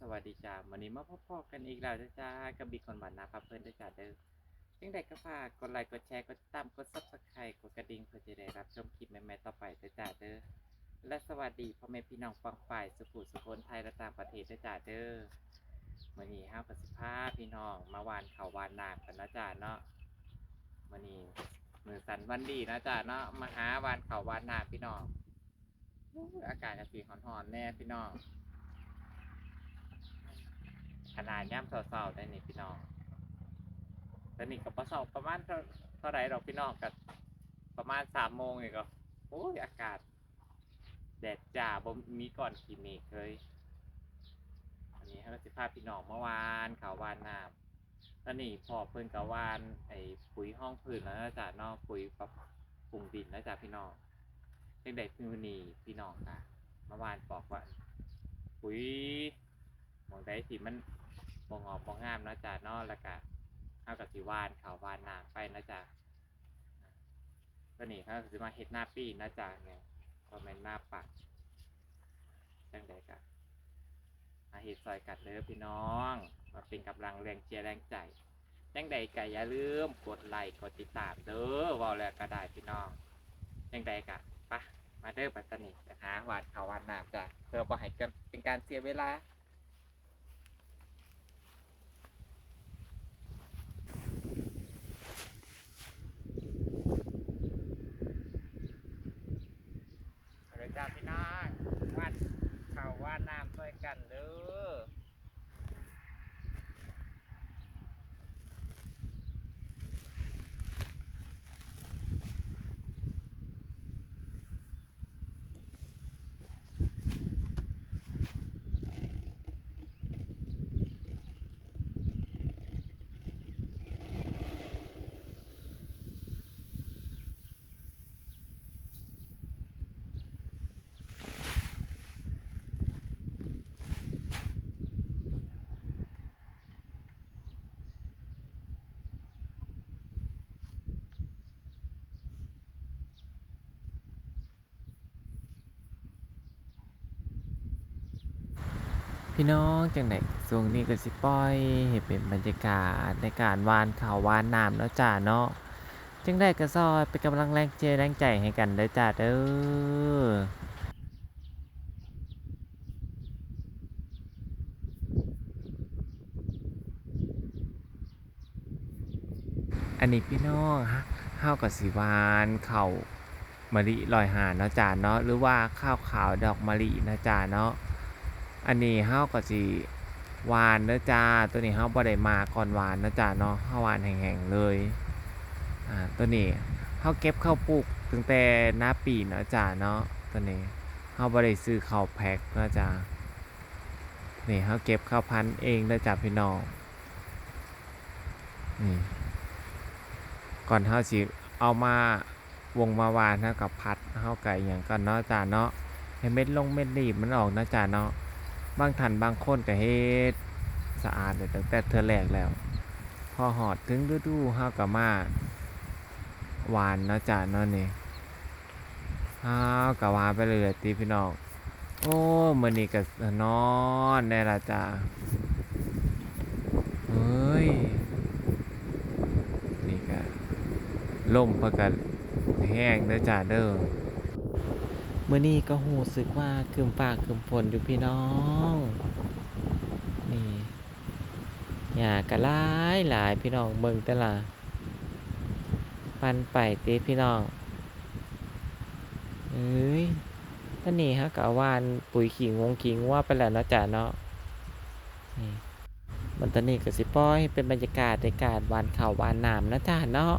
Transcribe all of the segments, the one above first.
สวัสดีจ้าวันนี้มาพบกันอีกแล้วจ้ากับบิ๊กคนบ้านนาพับเพื่อนจ้าจ้าเด้อยังไดก็ฝากกดไลค์กดแชร์กดติดตามกดซับสไครต์กดกระดิ่งเพื่อจะได้รับชมคลิปใหม่ๆต่อไปจ้าจ้าเด้อและสวัสดีพ่อแม่พี่น้องฟังฝ่ายสุขุสุคนไทยและต่างประเทศจ้าจ้าเด้อวันนี้ห้าประสิทภาพี่น้องมาวานเขาวานนากันนะจ้าเนาะวันนี้มือสันวันดีนะจ้าเนาะมาหาวานเขาวานนาพี่น้องอู้อากาศจะสีหอนๆแน่พี่น้อง ขนาดย่ำเศร้าๆได้นี่พี่น้องแต่นี่กับประสบประมาณเท่าไรดอกพี่น้องกับประมาณสามโมงนี่ก็โอ้ยอากาศ แดดจ้าบ่มีก่อนขีเมฆเลยอันนี้ให้เราสิพาพี่น้องเมื่อวานเขาววานน้ำแล้วนี่พอเพิ่นกับวานไอ้ปุ๋ยห้องพื้นแล้วนะจ๊ะนอกปุ๋ยปรับปรุงดินแล้วจ้ะพี่น้องเพียงใดมือนี่พี่น้องค่ะเมื่อวานบอกว่าปุ๋ยหมองใดที่มัน บ่งออกบ่งามนะจ้ะนาะแล้วก็เฮากับสิวานขาววานนางไปนะจ้ะก็นี่เฮาก็สิมาเฮ็ดหน้าปีนะจ้ะเนี่ยบ่แม่นหน้าปักจังใดก็มาเฮ็ดซอยกัดเด้อพี่น้องมาเป็นกำลังแรงเชียร์แรงใจจังใดก็อย่าลืมกดไลค์กดติดตามเด้อว้าแล้วก็ได้พี่น้องจังใดก็ไปมาเด้อปัตตานีไปหาหวานขาวหวานน้ำจ้ะเพื่อบ่ให้เกินเป็นการเสียเวลาเลยจ้าพี่น้องวัดข่าวว่าน้ำช่วย กันเด้อ พี่น้องจังไหนช่วงนี้ก็สิปล่อยให้เป็นบรรยากาศในการวานข่าววานน้ำแล้วจ้าเนาะจังได้ก็ซอยเป็นกำลังแรงเจแรงใจให้กันเด้จ้าเด้ออันนี้พี่น้องฮะเฮาวกับสิวานเข่าวมะลิลอยหาเนาะจ้าเนาะหรือว่าข้าวขาวดอกมะลินะจ้าเนาะ อันนี้เฮาก็สิหวานเด้อจ้า ตัวนี้เฮาบ่ได้มาก่อนหวานเด้อจ้าเนาะเฮาหวานแห้งๆเลยอ่าตัวนี้เฮาเก็บข้าวปลูกตั้งแต่หน้าปีเนาะจ้าเนาะตัวนี้เฮาบ่ได้ซื้อข้าวแพ็คเนาะจ้านี่เฮาเก็บข้าวพันธุ์เองเด้อจ้าพี่น้องนี่ก่อนเฮาสิเอามาวงมาวานเฮากับพัดเฮาก็อิหยังก่อนเนาะจ้าเนาะให้เม็ดลงเม็ดรีบมันออกนะจ๊ะเนาะ บางท่านบางคนก็เฮ็ดสะอาดเลยตั้งแต่เธอแรกแล้ว พอหอดถึงฤดูเฮาก็มาหวานเนาะจ๊ะเนาะนี่เฮาก็หวานไปเลยติพี่น้องโอ้มื้อนี้ก็นอนได้ละจ้ะเฮ้ยนี่ก็ลมเพิ่นก็แห้งเด้อจ้ะเด้อ เมื่อนี้ก็หูสึกว่าคืมฟ้าคืมฝนอยู่พี่น้อง นี่หญ้ากระหลายหลายพี่น้องเบิ่งแต่ละปันไปต้พี่น้องเอ้ยตอนนี้ฮะกะวานปุ๋ยขิงวงขิงว่าไปแล้วเนาะจ้ะเนาะนี่มันตอนนี้ก็สิปล่อยให้เป็นบรรยากาศในการวานข่าววานน้ำนะจ้ะเนาะ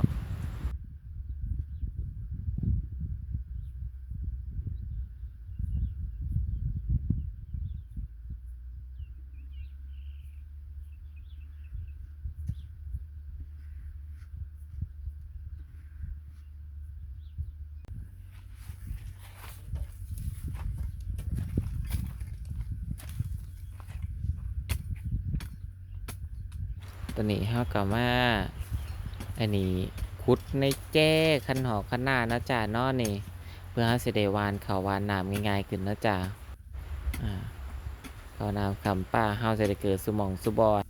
ตัวนี้เฮาก็มาอันนี้ขุดในแจ้คันหอกคันหน้านะจ๊ะเนาะนี่ เพื่อให้สิได้วานเขาวานน้ำง่ายๆขึ้นนะจ๊ะอ่าข้าวน้ำคำป้าเฮาจะได้เกิดสุหมองสุบอน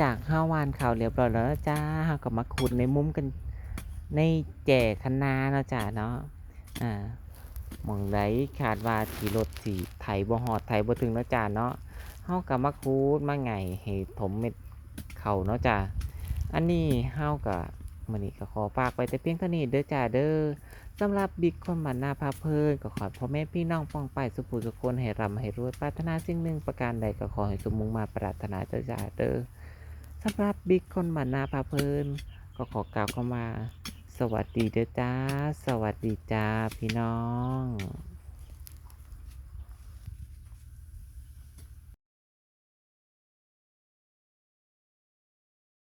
จากห้าวานข่าวเรียบร้อยแล้วจ้าเฮาก็มาขุดในมุมกันในแจ่คันนาเนาะจ้าเนาะอ่าหมองไดขาดว่าที่รถสีไถบ่ฮอดไถบ่ถึงเนาะจ้าเนาะเฮาก็มาคูดมาไงให้ถมเม็ดเข้าเนาะจ้าอันนี้เฮาก็มื้อนี้ก็ขอฝากไว้แต่เพียงเท่านี้เด้อจ้าเด้อสำหรับบิ๊กคนบ้านนาพาเพลินก็ขอพ่อแม่พี่น้องป้องไปสุขสุขคนให้รำให้รวยปรารถนาสิ่งหนึ่งประการใดก็ขอให้สมมุงมาปรารถนาเจ้าจ้าเด้อ สำหรับบิ๊กคนมานนาพาเพลิน ก็ขอกล่าวเข้ามา สวัสดีเด้อจ้า สวัสดีจ้าพี่น้อง